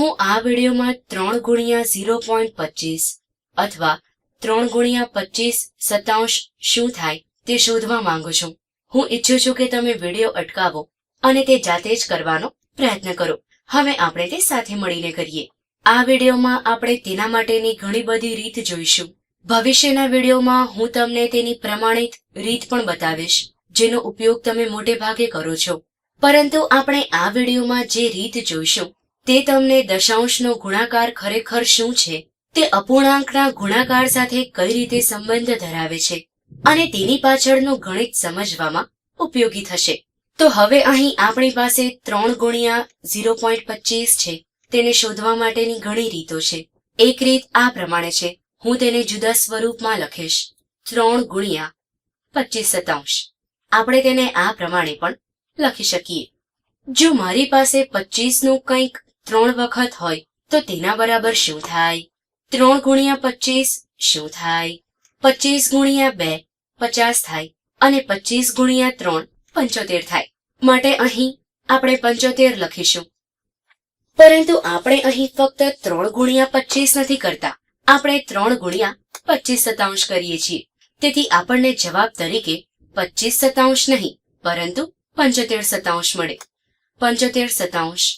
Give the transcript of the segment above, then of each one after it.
હું આ વિડીયોમાં ત્રણ ગુણ્યા ઝીરો પોઈન્ટ પચીસ અથવા ત્રણ ગુણ્યા પચીસ સતાંશ શું થાય તે શોધવા માંગુ છું. હું ઈચ્છું છું કે તમે વીડિયો અટકાવો અને તે જાતે જ કરવાનો પ્રયત્ન કરો. હવે આપણે તે સાથે મળીને કરીએ. આ વિડીયોમાં આપણે તેના માટેની ઘણી બધી રીત જોઈશું. ભવિષ્યના વિડીયોમાં હું તમને તેની પ્રમાણિત રીત પણ બતાવીશ, જેનો ઉપયોગ તમે મોટે ભાગે કરો છો. પરંતુ આપણે આ વિડીયોમાં જે રીત જોઈશું તે તમને દશાંશનો ગુણાકાર ખરેખર શું છે? તે અપૂર્ણાંકના ગુણાકાર સાથે કઈ રીતે સંબંધ ધરાવે છે? અને તેની પાછળનું ગણિત સમજવામાં ઉપયોગી થશે. તો હવે અહીં આપણી પાસે ત્રણ ગુણ્યા ઝીરો પોઈન્ટ પચીસ છે. તેને શોધવા માટેની ઘણી રીતો છે. એક રીત આ પ્રમાણે છે. હું તેને જુદા સ્વરૂપમાં લખીશ. ત્રણ ગુણ્યા પચીસ સતાંશ આપણે તેને આ પ્રમાણે પણ લખી શકીએ. જો મારી પાસે પચીસનું કંઈક ત્રણ વખત હોય, તો તેના બરાબર શું થાય? ત્રણ ગુણ્યા પચીસ શું થાય? પચીસ ગુણ્યા બે, પચાસ થાય, અને પચીસ ગુણ્યા ત્રણ, પંચોતેર થાય. માટે અહીં આપણે પંચોતેર લખીશું. પરંતુ આપણે અહીં ફક્ત ત્રણ ગુણ્યા પચીસ નથી કરતા. આપણે ત્રણ ગુણ્યા પચીસ સતાંશ કરીએ છીએ. તેથી આપણને જવાબ તરીકે પચીસ સતાંશ નહીં, પરંતુ પંચોતેર સતાંશ મળે. પંચોતેર સતાંશ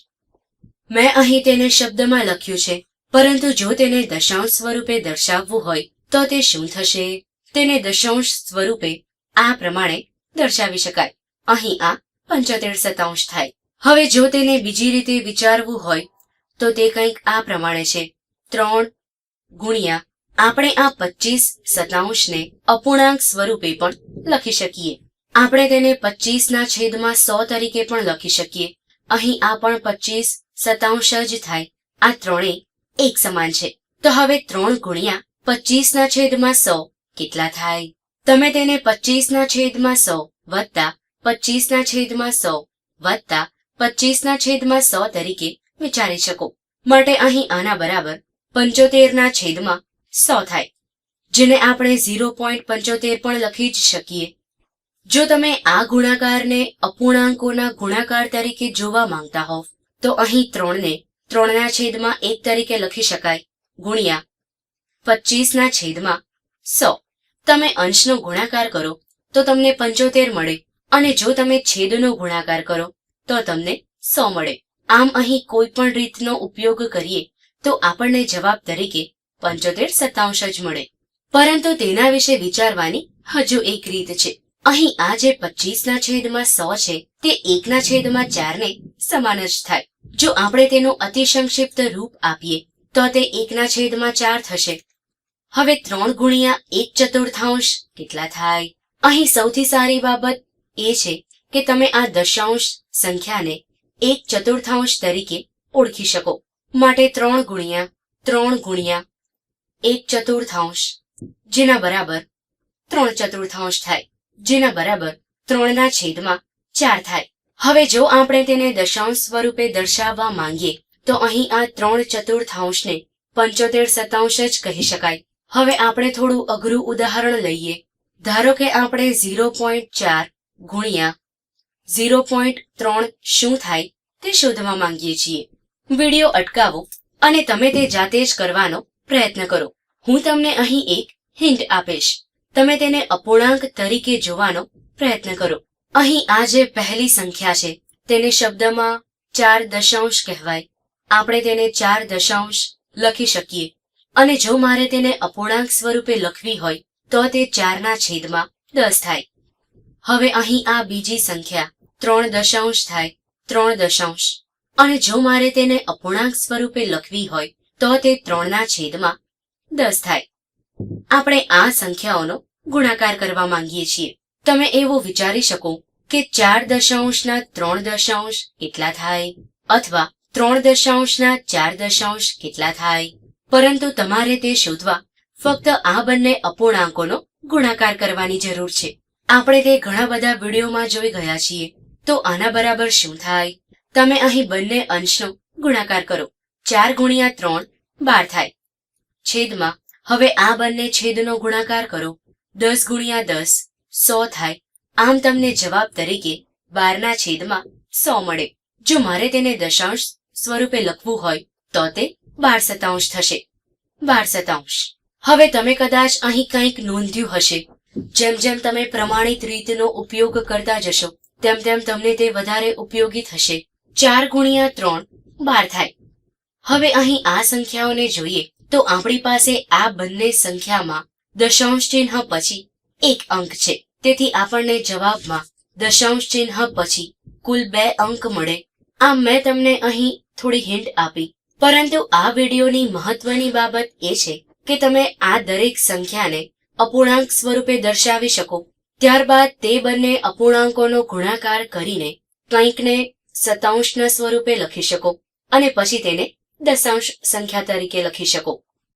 મેં અહીં તેને શબ્દમાં લખ્યું છે, પરંતુ જો તેને દશાંશ સ્વરૂપે દર્શાવવું હોય, તો તે શું થશે? તેને દશાંશ સ્વરૂપે આ પ્રમાણે દર્શાવી શકાય. અહીં આ પંચોતેર સતાંશ થાય. હવે જો તેને બીજી રીતે વિચારવું હોય, તો તે કંઈક આ પ્રમાણે છે. ત્રણ ગુણ્યા આપણે આ પચીસ સતાંશને અપૂર્ણાંક સ્વરૂપે પણ લખી શકીએ. આપણે તેને પચીસના છેદમાં સો તરીકે પણ લખી શકીએ. અહીં આ પણ પચીસ સતાંશ જ થાય. આ ત્રણેય એક સમાન છે. તો હવે ત્રણ ગુણ્યા પચીસના છેદમાં સો કેટલા થાય? તમે તેને પચીસના છેદમાં સો વત્તા પચીસના છેદમાં સો વત્તા પચીસના છેદમાં સો તરીકે વિચારી શકો. માટે અહીં આના બરાબર પંચોતેરના છેદમાં સો થાય. જેને આપણે ઝીરો પોઈન્ટ પંચોતેર પણ લખી જ શકીએ. જો તમે આ ગુણાકારને અપૂર્ણાંકોના ગુણાકાર તરીકે જોવા માંગતા હોવ તો અહીં ત્રણને, ત્રણના છેદમાં એક તરીકે લખી શકાય. ગુણ્યા પચીસના છેદમાં સો. તમે અંશનો ગુણાકાર કરો, તો તમને પંચોતેર મળે. અને જો તમે છેદનો ગુણાકાર કરો, તો તમને સો મળે. આમ અહીં કોઈ પણ રીતનો ઉપયોગ કરીએ, તો આપણને જવાબ તરીકે પંચોતેર સત્તાંશ જ મળે. પરંતુ તેના વિશે વિચારવાની હજુ એક રીત છે. અહીં આ જે પચીસના છેદમાં સો છે, તે એકના છેદમાં ચારને સમાન જ થાય. જો આપણે તેનું અતિ સંક્ષિપ્ત રૂપ આપીએ, તો તે એકના છેદમાં ચાર થશે. હવે ત્રણ ગુણ્યા એક ચતુર્થાંશ કેટલા થાય? અહીં સૌથી સારી બાબત એ છે કે તમે આ દશાંશ સંખ્યાને એક ચતુર્થાંશ તરીકે ઓળખી શકો. માટે ત્રણ ગુણ્યા ત્રણ ગુણ્યા એક ચતુર્થાંશ, જેના બરાબર ત્રણ ચતુર્થાંશ થાય, જેના બરાબર ત્રણના છેદમાં ચાર થાય. હવે જો આપણે તેને દશાંશ સ્વરૂપે દર્શાવવા માંગીએ, તો અહીં આ ત્રણ ચતુર્થાંશને પંચોતેર સતાંશ જ કહી શકાય. હવે આપણે થોડું અઘરું ઉદાહરણ લઈએ. ધારો કે આપણે ઝીરો પોઈન્ટ ચાર ગુણ્યા ઝીરો પોઈન્ટ ત્રણ શું થાય તે શોધવા માંગીએ છીએ. વિડિયો અટકાવો અને તમે તે જાતે જ કરવાનો પ્રયત્ન કરો. હું તમને અહીં એક હિન્ટ આપીશ. તમે તેને અપૂર્ણાંક તરીકે જોવાનો પ્રયત્ન કરો. અહીં આ જે પહેલી સંખ્યા છે, તેને શબ્દમાં ચાર દશાંશ કહેવાય. આપણે તેને ચાર દશાંશ લખી શકીએ. અને જો મારે તેને અપૂર્ણાંક સ્વરૂપે લખવી હોય, તો તે ચારના છેદમાં દસ થાય. હવે અહીં આ બીજી સંખ્યા, ત્રણ દશાંશ થાય, ત્રણ દશાંશ. અને જો મારે તેને અપૂર્ણાંક સ્વરૂપે લખવી હોય, તો તે ત્રણના છેદમાં દસ થાય. આપણે આ સંખ્યાઓનો ગુણાકાર કરવા માંગીએ છીએ. તમે એવું વિચારી શકો કે ચાર દશાંશના ત્રણ દશાંશ કેટલા થાય? અથવા ત્રણ દશાંશના ચાર દશાંશ કેટલા થાય? પરંતુ તમારે તે શોધવા ફક્ત આ બંને અપૂર્ણાંકોનો ગુણાકાર કરવાની જરૂર છે. આપણે તે ઘણા બધા વિડીયોમાં જોઈ ગયા છીએ. તો આના બરાબર શું થાય? તમે અહીં બંને અંશનો ગુણાકાર કરો. ચાર ગુણ્યા ત્રણ, બાર થાય. છેદમાં, હવે આ બંને છેદનો ગુણાકાર કરો. દસ ગુણ્યા દસ, સો થાય. આમ તમને જવાબ તરીકે બારના છેદમાં સો મળે. જો મારે તેને દશાંશ સ્વરૂપે લખવું હોય, તો તે બાર સતાંશ થશે. બાર સતાંશ હવે તમે કદાચ અહીં કંઈક નોંધ્યું હશે. જેમ જેમ તમે પ્રમાણિત રીતનો ઉપયોગ કરતા જશો, તેમ તેમ તમને તે વધારે ઉપયોગી થશે. ચાર ગુણ્યા ત્રણ, બાર થાય. હવે અહીં આ સંખ્યાઓને જોઈએ, તો આપણી પાસે આ બંને સંખ્યામાં દશાંશ ચિહ્ન પછી એક અંક છે. તેથી આપણને જવાબમાં દશાંશ ચિહ્ન પછી કુલ બે અંક મળે. આમ મેં તમને અહીં થોડી હિન્ટ આપી. પરંતુ આ વિડીયોની મહત્વની બાબત એ છે કે તમે આ દરેક સંખ્યાને અપૂર્ણાંક સ્વરૂપે દર્શાવી શકો. ત્યારબાદ તે બંને અપૂર્ણાંકોનો ગુણાકાર કરીને કંઈકને સતાંશના સ્વરૂપે લખી શકો અને પછી તેને દશાંશ સંખ્યા તરીકે લખી શકો.